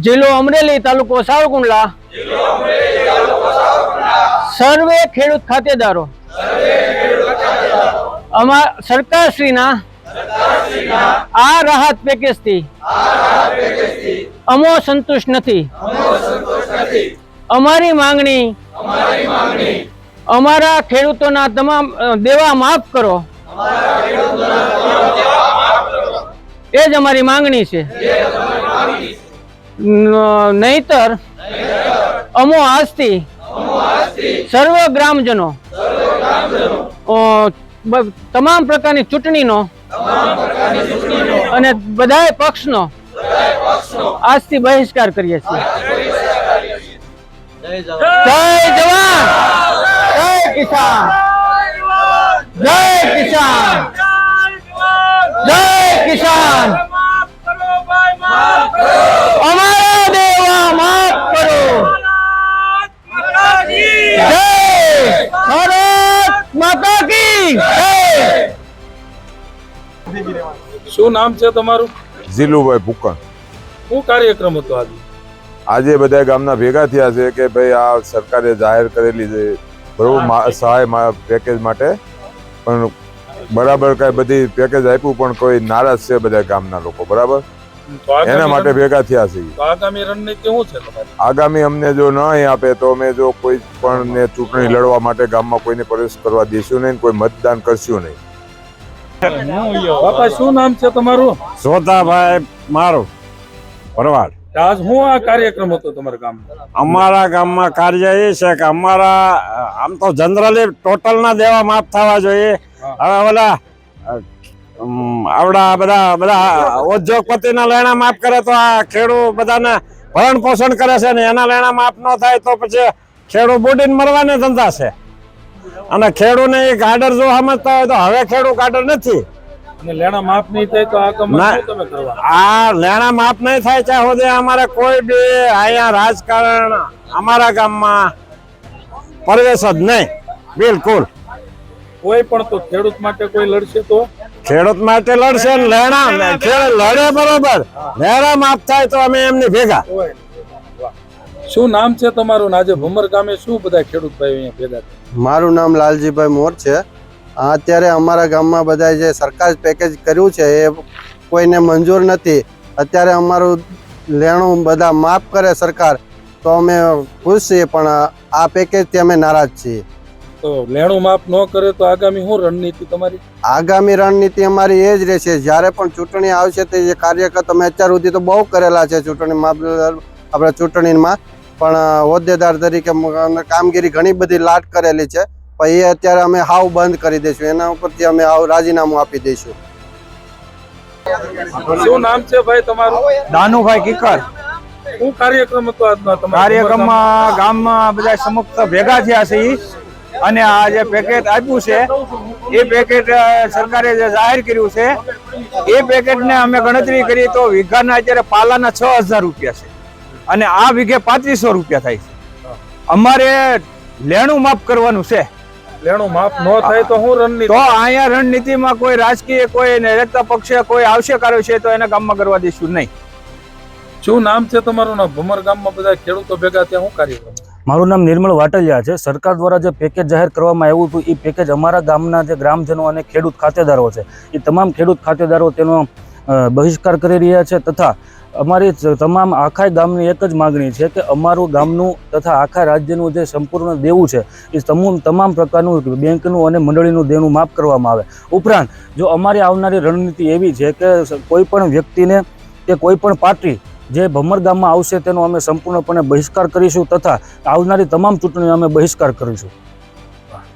જિલ્લો અમરેલી તાલુકો સાવકુંડલા સર્વે ખેડૂત ખાતેદારો. અમા, સરકારશ્રીના આ રાહત પેકેજથી અમો સંતુષ્ટ નથી. અમારી માંગણી અમારા ખેડૂતોના તમામ દેવા માફ કરો. એ જ અમારી માંગણી છે. નહીતર અમો આજથી સર્વ ગ્રામજનો. તમામ પ્રકારની ચૂંટણીનો અને બધા પક્ષનો આજથી બહિષ્કાર કરીએ છીએ. જય જવાન! જય કિસાન! જય કિસાન! જય કિસાન અમારા દેવા માફ કરો જય ભારત માતા કી જય શું નામ છે તમારું? ઝીલુભાઈ ભૂકણ. શું કાર્યક્રમ હતો આજે? આજે બધા ગામના ભેગા થયા છે કે ભાઈ આ સરકારે જાહેર કરેલી છે બરોબર સહાય પેકેજ માટે. પણ બરાબર કાંઈ બધી પેકેજ આપ્યું પણ કોઈ નારાજ છે બધા ગામના લોકો બરાબર? એના માટે ભેગા થયા છે આગામી રણનીતિ શું છે તમારી? આગામી અમને જો ન આપે તો અમે જો કોઈ પણ ને ચૂંટણી લડવા માટે ગામમાં કોઈને પ્રવેશ કરવા દઈશું નહીં કોઈ મતદાન કરશું નહીં. બાપા શું નામ છે તમારું? સોતાભાઈ મારું. ભરવાડ. આજ હું આ કાર્યક્રમ હતો તમારા ગામમાં? અમારા ગામમાં કાર્ય એ છે કે અમારા આમ તો જનરલી ટોટલ ના દેવા માફ થવા જોઈએ. હવે ઓલા આવડા બધા બધા ઉદ્યોગપતિના લેણા માફ કરે તો આ ખેડૂત બધાને ભરણ પોષણ કરે છે ને એના લેણા માફ ન થાય તો પછી ખેડૂત બુડીને મરવાને ધંધા છે. અને ખેડૂને એ ગાડર જો સમજતા હોય તો હવે ખેડૂત આડર નથી. લેણા માફ નહીં થાય તો આ કામ તમે કરવા? આ લેણા માફ નહીં થાય ત્યાં સુધી અમારે કોઈ બી અહીંયા રાજકારણ અમારા ગામમાં પ્રવેશ જ નહીં. બિલકુલ. કોઈ પણ તો ખેડૂત માટે કોઈ લડશે તો? ખેડૂત માટે લડશે ને લેણા ખેડૂત લડે બરોબર. લેણા માફ થાય તો અમે એમની ભેગા. શું નામ છે તમારું આજે ભમર ગામે શું બધા ખેડૂત ભાઈ અહીંયા ભેગા મારું નામ લાલજીભાઈ મોર છે. અત્યારે અમારા ગામમાં બધા જે સરકાર પેકેજ કર્યું છે એ કોઈને મંજૂર નથી. અત્યારે અમારું લેણું બધા માફ કરે સરકાર તો અમે ખુશ છીએ પણ આ પેકેજથી અમે નારાજ છીએ. તો લેણું માફ ન કરે તો આગામી શું રણનીતિ તમારી? આગામી રણનીતિ અમારી એ જ રહેશે. જ્યારે પણ ચૂંટણી આવશે તે જે કાર્યકર અમે અત્યાર સુધી તો બહુ કરેલા છે ચૂંટણી આપણે ચૂંટણીમાં. પણ હોદ્દેદાર તરીકે કામગીરી ઘણી બધી લાટ કરેલી છે. પણ એ અત્યારે અમે હાવ બંધ કરી દઈશું. એના ઉપરથી અમે હાવ રાજીનામું આપી દઈશું. શું નામ છે ભાઈ તમારું? દાનુભાઈ કિકર. શું કાર્યક્રમ હતો આજનો કાર્યક્રમમાં ગામમાં બધા સમક્ષ ભેગા થયા છે ઈ. અને આ જે પેકેટ આપ્યું છે એ પેકેટ સરકારે જે જાહેર કર્યું છે એ પેકેટને અમે ગણતરી કરી તો વીઘાના અત્યારે પાલાના છ હજાર રૂપિયા છે. અને આ વીઘે પાંત્રીસો રૂપિયા થાય છે. અમારે લેણું માફ કરવાનું છે. લેણું માફ ન થાય તો હું રણનીતિ તો અહીંયા રણનીતિમાં કોઈ રાજકીય કોઈ રહેતા પક્ષે કોઈ આવશે કર્યો છે તો એને ગામમાં કરવા દઈશું નહીં. શું નામ છે તમારું? ને ભમર ગામમાં બધા ખેડૂતો ભેગા ત્યાં શું કાર્યક્રમ મારું નામ નિર્મળ વાટલિયા છે. સરકાર દ્વારા જે પેકેજ જાહેર કરવામાં આવ્યું હતું, એ પેકેજ અમારા ગામના જે ગ્રામજનો અને ખેડૂત ખાતેદારો છે, એ તમામ ખેડૂત ખાતેદારો તેનો બહિષ્કાર કરી રહ્યા છે તથા અમારી તમામ આખા ગામની એક જ માગણી છે કે અમારું ગામનું તથા આખા રાજ્યનું જે સંપૂર્ણ દેવું છે, એ તમામ તમામ પ્રકારનું બેંકનું અને મંડળીનું દેવનું માફ કરવામાં આવે. ઉપરાંત, જો અમારી આવનારી રણનીતિ એવી છે કે કોઈ પણ વ્યક્તિને કે કોઈ પણ પાર્ટી જે ભમર ગામમાં આવશે તેનો અમે સંપૂર્ણપણે બહિષ્કાર કરીશું તથા આવનારી તમામ ચૂંટણીઓ અમે બહિષ્કાર કરીશું.